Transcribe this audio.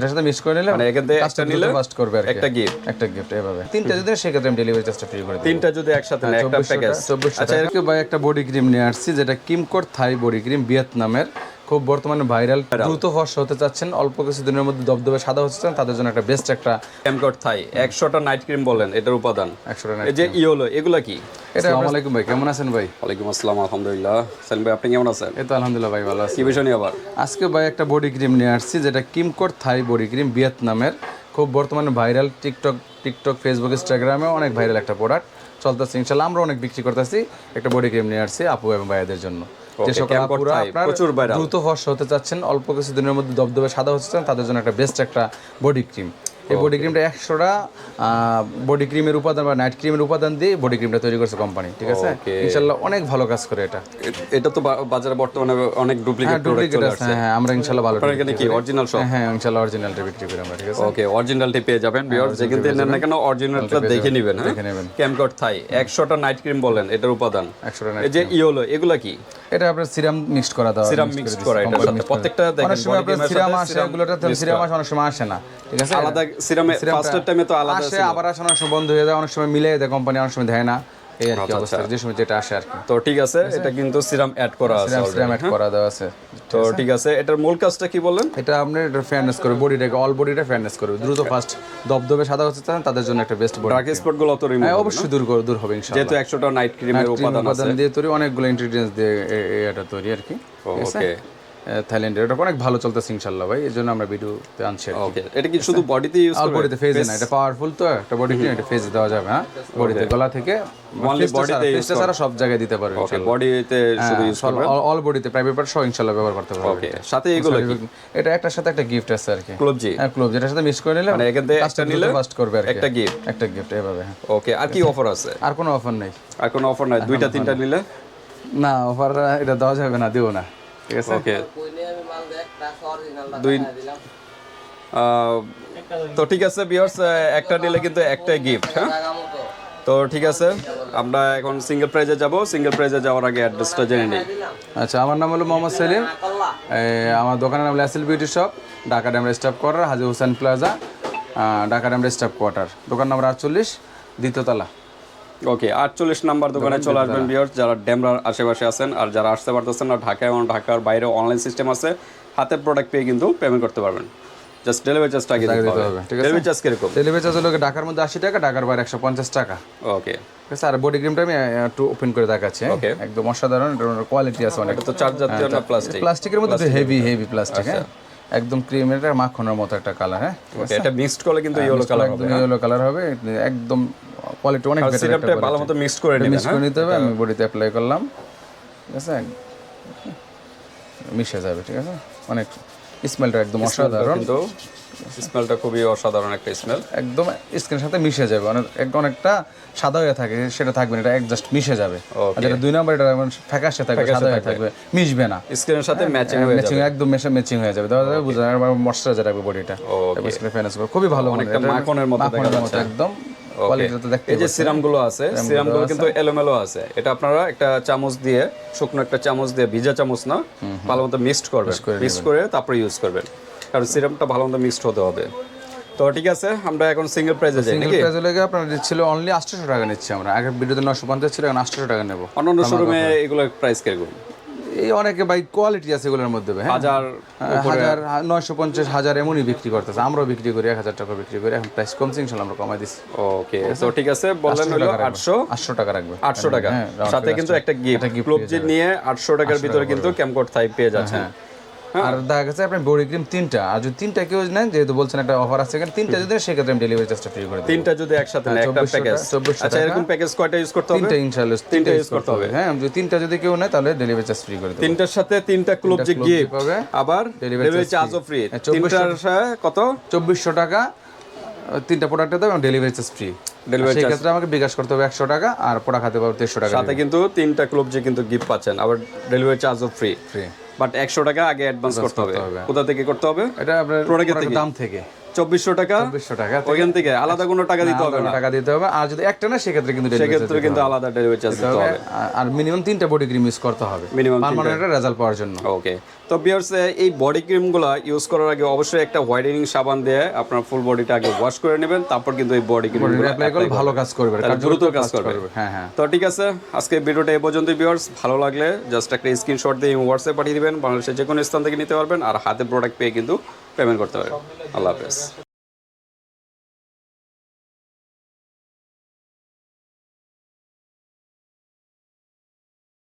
এটার সাথে মিক্স করে নিলে মানে এখান থেকে একটা নিলে ফাস্ট করবে আর একটা গিফট একটা গিফট এভাবে। তিনটা যদি সেক্ষেত্রে আমি ডেলিভারি চার্জটা ফ্রি করে দিই তিনটা যদি একসাথে নেয় একটা প্যাকেজ আচ্ছা এরকম ভাই একটা বডি ক্রিম নিয়ে আসছি যেটা কিমকোর থাই বডি ক্রিম ভিয়েতনামের খুব বর্তমানে ভাইরাল। দ্রুত ফর্স হতে চাচ্ছেন অল্প কিছু দিনের মধ্যে দবদবে সাদা হতে চান তাদের জন্য একটা বেস্ট একটা ক্যামকট থাই একশোটা নাইট ক্রিম বলেন এটার উপাদান। একশোটা এই যে ইয়োলো এগুলা কি? আসসালামু আলাইকুম ভাই কেমন আছেন ভাই? ওয়ালাইকুম আসসালাম আলহামদুলিল্লাহ। সালিম ভাই আপনি কেমন আছেন? এই তো আলহামদুলিল্লাহ ভাই ভালো আছি। কি বিষয় নিয়ে আবার? আজকে ভাই একটা বডি ক্রিম নিয়ে আসছি যেটা কিমকোর থাই বডি ক্রিম ভিয়েতনামের। খুব বর্তমানে ভাইরাল টিকটক টিকটক ফেসবুক ইনস্টাগ্রামে অনেক ভাইরাল একটা প্রোডাক্ট চলতেছে ইনশাল্লাহ আমরা অনেক বিক্রি করতেছি একটা বডি ক্রিম নিয়ে আসছি আপু এবং ভাইয়াদের জন্য। যে সকল আপুরা আপনার। দ্রুত ফর্স হতে চাচ্ছেন অল্প কিছু দিনের মধ্যে দবদবে সাদা হতে চান তাদের জন্য একটা বেস্ট একটা বডি ক্রিম এই বডি ক্রিমটা একশোটা বডি ক্রিমের উপাদান বা নাইট ক্রিমের উপাদান দিয়ে বডি ক্রিমটা তৈরি করছে কোম্পানি ঠিক আছে? ইনশাল্লাহ অনেক ভালো কাজ করে এটা। এটা তো বাজারে বর্তমানে অনেক ডুপ্লিকেট প্রোডাক্ট ডুপ্লিকেট আছে হ্যাঁ আমরা ইনশাল্লাহ ভালো এখানে কি অরিজিনাল সব হ্যাঁ ইনশাল্লাহ অরিজিনালটা বিক্রি করি আমরা ঠিক আছে? ওকে অরিজিনালটি পেয়ে যাবেন ভিউয়ার্স যেখান থেকে নেন না কেন অরিজিনালটা দেখে নেবেন হ্যাঁ? দেখে নেবেন। ক্যামকট থাই একশোটা নাইট ক্রিম বলেন এটার উপাদান। একশো টাকা এই যে ইয়োলো এগুলা কি? এটা আপনার সিরাম মিক্সড করা দাও সিরাম মিক্স করা এটা প্রত্যেকটা অনেক দেখেন সময় আপনার সিরাম আসে এগুলোটা সিরাম আসে অনেক সময় আসে না ঠিক আছে? আলাদা সিরামে ফার্স্টের টাইমে তো আলাদা আসে আবার আসে অনেক সময় বন্ধ হয়ে যায় অনেক সময় মিলে দেয় কোম্পানি অনেক সময় দেয় না। এই আর কি অবস্থা যে সময় যেটা আসে আর কি। তো ঠিক আছে এটা কিন্তু সিরাম অ্যাড করা আছে সিরাম অ্যাড? করা দেওয়া আছে। তো ঠিক আছে? এটার মূল কাজটা কি বললেন এটা আপনার এটা ফেয়ারনেস করবে বডিটাকে অল বডিটা ফেয়ারনেস করবে দ্রুত ফাস্ট দবদবে সাদা হচ্ছে চান তাদের জন্য একটা বেস্ট বডি ডার্ক স্পটগুলো তো রিমুভ হ্যাঁ অবশ্যই দূর করে দূর হবে ইনশাআল্লাহ। যেহেতু একশোটা নাইট ক্রিমের ক্রিম উপাদান আছে। উপাদান দিয়ে তৈরি অনেকগুলো ইনগ্রেডিয়েন্টস দিয়ে এটা তৈরি আর কি। ওকে থাইল্যান্ডের এটা অনেক ভালো চলতেছে ইনশাল্লাহ ভাই জন্য আমরা ভিডিওতে আনছি ওকে এটা কি শুধু বডিতে ইউজ করবে? বডিতে ফেজে না এটা পাওয়ারফুল তো একটা বডি ক্রিম এটা ফেজে দেওয়া যাবে হ্যাঁ? বডিতে গলা থেকে Only body তে use ফেসটা ছাড়া সব জায়গায় দিতে পারবে ওকে বডিতে শুধু ইউজ করবে? অল বডিতে প্রাইভেট পার্ট সহ ইনশাল্লাহ ব্যবহার করতে পারবে। ওকে সাথে এগুলো এটা একটার সাথে একটা গিফট আছে আর কি। ক্লোবজি হ্যাঁ ক্লোব যেটার সাথে মিস করে নিলে মানে এখান থেকে একটা নিলে ফার্স্ট করবে আর কি। একটা gift। একটা গিফট এভাবে হ্যাঁ। ওকে আর কি অফার আছে। আর কোনো অফার নেই। আর কোনো অফার নাই? দুইটা তিনটা নিলে? না অফার এটা দেওয়া যাবে না দিও না। ঠিক আছে? ওকে কইলে আমি মাল দেখ প্লাস অরিজিনালটা দুই তো ঠিক আছে বিয়ার্স একটা নিলে কিন্তু একটাই গিফট হ্যাঁ? তো ঠিক আছে আমরা এখন সিঙ্গেল প্রাইজে যাব। সিঙ্গেল প্রাইজে যাওয়ার আগে অ্যাড্রেসটা জেনে নিই। আচ্ছা আমার নাম হলো মোহাম্মদ সেলিম। আমার দোকানের নাম ল্যাসেল beauty shop Dhaka Demra staff quarter Haji Hussain plaza Dhaka Demra staff quarter. দোকান নম্বর আটচল্লিশ দ্বিতীয়তলা ওকে আটচল্লিশ নাম্বার দোকানে চলে আসবেন বিয়ার্স যারা ডেমরার আশেপাশে আছেন আর যারা আসতে পারতেছেন না ঢাকায় এবং ঢাকার বাইরে অনলাইন সিস্টেম আছে হাতে প্রোডাক্ট পেয়ে কিন্তু পেমেন্ট করতে পারবেন। জাস্ট ডেলিভারি চার্জটা আগে দিতে হবে? ডেলিভারি চার্জ কীরকম? ডেলিভারি চার্জ হলো ঢাকার মধ্যে আশি টাকা ঢাকার বাইরে একশো পঞ্চাশ টাকা। ওকে ঠিক আর বডি ক্রিমটা আমি একটু ওপেন করে দেখাচ্ছি হ্যাঁ? Okay. একদম অসাধারণ কোয়ালিটি আছে অনেক। তো চার্জ জাতীয় না প্লাস্টিক প্লাস্টিকের মধ্যে হেভি হেভি প্লাস্টিক হ্যাঁ? একদম ক্রিমের মাখনের মতো একটা কালার হ্যাঁ? ওকে এটা মিক্সড করলে কিন্তু ইয়েলো কালার হবে ইয়েলো কালার হবে একদম কোয়ালিটি অনেক সিরাপটা ভালো মতো মিক্সড করে নেবেন মিক্স করে নিতে হবে আমি বডিতে অ্যাপ্লাই করলাম। ঠিক আছে? মিশে যাবে ঠিক আছে? অনেক স্মেলটা একদম অসাধারণ। কিন্তু স্মেলটা খুবই অসাধারণ একটা স্মেল একদম স্কিনের সাথে মিশে যাবে অনেক অনেকটা সাদা হয়ে থাকে সেটা থাকবে না এটা জাস্ট মিশে যাবে। আর যেটা দুই নম্বর এটা ফ্যাকাশে থাকবে সাদা হয়ে থাকবে। মিশবে না। স্কিনের সাথে ম্যাচিং হয়ে একদম মেশে ম্যাচিং হয়ে যাবে। দেওয়া যাবে বুঝা ময়শ্চারাইজার রাখবে বডিটা Okay. স্কিনে ফেনাস খুবই ভালো অনেকটা মাখনের মতো দেখা যাচ্ছে। একদম। এই যে সিরামগুলো আছে সিরামগুলো কিন্তু এলোমেলো আছে। এটা আপনারা একটা চামচ দিয়ে শুকনো একটা চামচ দিয়ে ভিজা চামচ না ভালো মতো মিক্সড করবেন। মিক্সড করে তারপরে ইউজ করবেন। কারণ সিরামটা ভালো মতো মিক্সড হতে হবে। তো ঠিক আছে আমরা এখন সিঙ্গেল প্রাইজে যাই সিঙ্গেল নাকি? প্রাইস লেগে আপনার ছিল অনলি আটশোশো টাকা নিচ্ছি আমরা। আগের ভিডিওতে নশো পঞ্চাশ ছিল এখন আটশোশো টাকা নেব। অন্যান্য শোরুমে এগুলো প্রাইস কীরকম? এই অনেকে ভাই কোয়ালিটি আছে এগুলোর মধ্যে হ্যাঁ? হাজার হ্যাঁ, হাজার নয়শো পঞ্চাশ হাজার এমনই বিক্রি করতেছে। আমরাও বিক্রি করি এক হাজার টাকা বিক্রি করি এখন প্রাইস কমছে ইনশাল্লাহ আমরা কমাই দিচ্ছি ওকে তো ঠিক আছে বললেন হলো আটশো? আটশো টাকা রাখবে। আটশো টাকা। হ্যাঁ, সাথে কিন্তু একটা গিফট নিয়ে আটশো টাকার ভিতরে কিন্তু ক্যামকোড থাই পেয়ে যাচ্ছেন। আর দেখা গেছে আপনি বডি ক্রিম তিনটা। আর যদি তিনটা কেউ নেন যেহেতু বলছেন একটা অফার আছে এখানে তিনটা যদি সেক্ষেত্রে আমি ডেলিভারি চার্জটা ফ্রি করে তিনটা যদি একসাথে নেয় একটা প্যাকেজ 2400 আচ্ছা এরকম প্যাকেজ কয়টা ইউজ করতে হবে? তিনটা ইনশাল্লাহ তিনটা ইউজ করতে হবে। হ্যাঁ যদি তিনটা যদি কেউ নেয় তাহলে ডেলিভারি চার্জ ফ্রি করে দেবো। তিনটার সাথে তিনটা ক্লোব যে গিফট পাবে, আবার ডেলিভারি চার্জও ফ্রি হ্যাঁ, 2400 তিনটার সাথে কত? চব্বিশশো টাকা তিনটা প্রোডাক্টে দেবে এবং ডেলিভারি চার্জ ফ্রি সেই ক্ষেত্রে আমাকে বিকাশ করতে হবে একশো টাকা আর প্রোডাক্ট হাতে পাবো দেড়শো টাকা সাথে কিন্তু তিনটা ক্লোব যে কিন্তু গিফট পাচ্ছেন আবার ডেলিভারি চার্জও ফ্রি ফ্রি বাট একশো টাকা আগে অ্যাডভান্স করতে হবে। কোথা থেকে করতে হবে এটা আপনার থেকে? দাম থেকে চব্বিশশো টাকা। চব্বিশশো টাকা ওইখান থেকে আলাদা কোনো টাকা দিতে হবে টাকা দিতে হবে। আর যদি একটা না সেক্ষেত্রে কিন্তু সেক্ষেত্রে কিন্তু আলাদা ডেলিভারি চার্জ দিতে হবে। আর- মিনিমাম তিনটা বডি ক্রিম ইউজ করতে হবে। পার্মানেন্ট রেজাল্ট পাওয়ার জন্য। ওকে তো বিয়ার্স এই বডি ক্রিমগুলো ইউজ করার আগে অবশ্যই একটা হোয়াইটেনিং সাবান দিয়ে আপনার ফুল বডিটা আগে ওয়াশ করে নেবেন। তারপর কিন্তু এই বডি ক্রিম অ্যাপ্লাই করলে ভালো কাজ করবে দ্রুত কাজ করবে। হ্যাঁ হ্যাঁ। তো ঠিক আছে আজকে ভিডিওটা এই পর্যন্তই ভিউয়ার্স ভালো লাগলে জাস্ট একটা স্ক্রিনশট দিয়ে হোয়াটসঅ্যাপ পাঠিয়ে দিবেন। বাংলাদেশের যে কোনো স্থান থেকে নিতে পারবেন। আর হাতে প্রোডাক্ট পেয়ে কিন্তু পেমেন্ট করতে পারেন আল্লাহ হাফেজ।